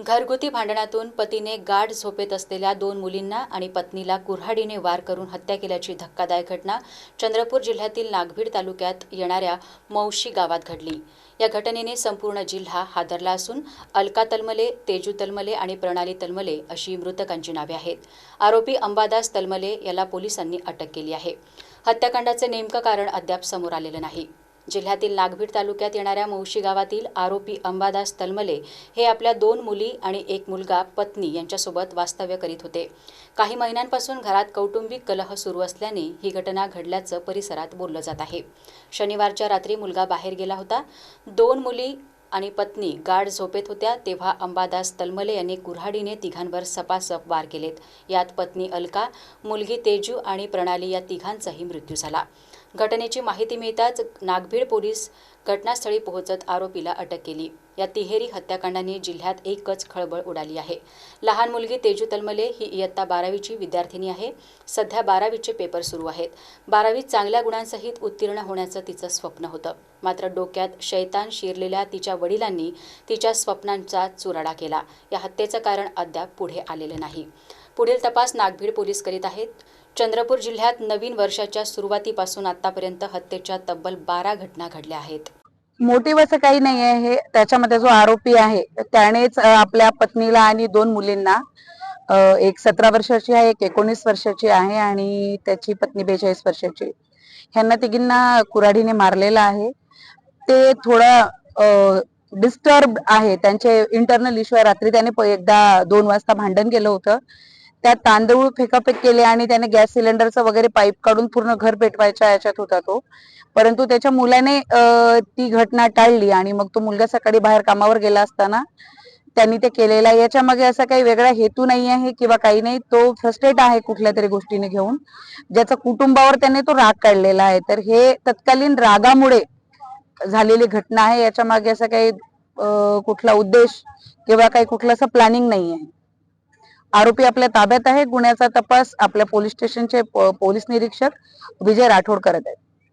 घरगुती भांडणातून पतीने गाढ झोपेत असलेल्या दोन मुलींना आणि पत्नीला कुऱ्हाडीने वार करून हत्या केल्याची धक्कादायक घटना चंद्रपूर जिल्ह्यातील नागभीड तालुक्यात येणाऱ्या मौशी गावात घडली. या घटनेने संपूर्ण जिल्हा हादरला असून अलका तलमले तेजू तलमले आणि प्रणाली तलमले अशी मृतकांची नावे आहेत. आरोपी अंबादास तलमले याला पोलिसांनी अटक केली आहे. हत्याकांडाचे नेमकं कारण अद्याप समोर आलेलं नाही. जिल्ह्यातील नागभीड तालुक्यात येणाऱ्या मौशी गावातील आरोपी अंबादास तलमले हे आपल्या दोन मुली आणि एक मुलगा पत्नी यांच्यासोबत वास्तव्य करीत होते. काही महिन्यांपासून घरात कौटुंबिक कलह सुरू असल्याने ही घटना घडल्याचं परिसरात बोललं जात आहे. शनिवारच्या रात्री मुलगा बाहेर गेला होता. दोन मुली आणि पत्नी गाढ झोपेत होत्या तेव्हा अंबादास तलमले यांनी कुऱ्हाडीने तिघांवर सपासप वार केलेत. यात पत्नी अलका मुलगी तेजू आणि प्रणाली या तिघांचाही मृत्यू झाला. घटनेची माहिती मिळताच नागभीड पोलीस घटनास्थळी पोहोचत आरोपीला अटक केली. या तिहेरी हत्याकांडाने जिल्ह्यात एकच खळबळ उडाली आहे. लहान मुलगी तेजू तलमले ही इयत्ता बारावीची विद्यार्थिनी आहे. सध्या बारावीचे पेपर सुरू आहेत. बारावीत चांगल्या गुणांसहित उत्तीर्ण होण्याचं तिचं स्वप्न होतं. मात्र डोक्यात शैतान शिरलेल्या तिच्या वडिलांनी तिच्या स्वप्नांचा चुराडा केला. या हत्येचं कारण अद्याप पुढे आलेलं नाही. पुढील तपास नागभीड पोलीस करीत आहेत. चंद्रपूर जिल्ह्यात नवीन वर्षाच्या सुरुवातीपासून आतापर्यंत हत्येच्या तब्बल बारा घटना घडल्या आहेत. मोटिव्ह असं काही नाही आहे हे त्याच्यामध्ये जो आरोपी आहे त्यानेच आपल्या पत्नीला आणि दोन मुलींना एक सतरा वर्षाची आहे एक एकोणीस वर्षाची आहे आणि त्याची पत्नी बेचाळीस वर्षाची ह्यांना तिघींना कुऱ्हाडीने मारलेलं आहे. ते थोडं डिस्टर्ब आहे. त्यांचे इंटरनल इश्यू आहे. रात्री त्याने एकदा दोन वाजता भांडण केलं होतं. त्यात तांदूळ फेकाफेक केले आणि त्याने गॅस सिलेंडरचा वगैरे पाईप काढून पूर्ण घर पेटवायच्या याच्यात होता तो. परंतु त्याच्या मुलाने ती घटना टाळली आणि मग तो मुलगा सकाळी बाहेर कामावर गेला असताना त्यांनी ते केलेला आहे. याच्या मागे असा काही वेगळा हेतू नाही आहे किंवा काही नाही. तो फ्रस्ट्रेट आहे कुठल्या तरी गोष्टीने घेऊन. ज्याचा कुटुंबावर त्याने तो राग काढलेला आहे. तर हे तत्कालीन रागामुळे झालेली घटना आहे. याच्या मागे असा काही कुठला उद्देश किंवा काही कुठलं असं प्लॅनिंग नाही आहे. आरोपी आपल्या ताब्यात आहे. गुन्ह्याचा तपास आपल्या पोलीस स्टेशनचे पोलीस निरीक्षक विजय राठोड करत आहेत.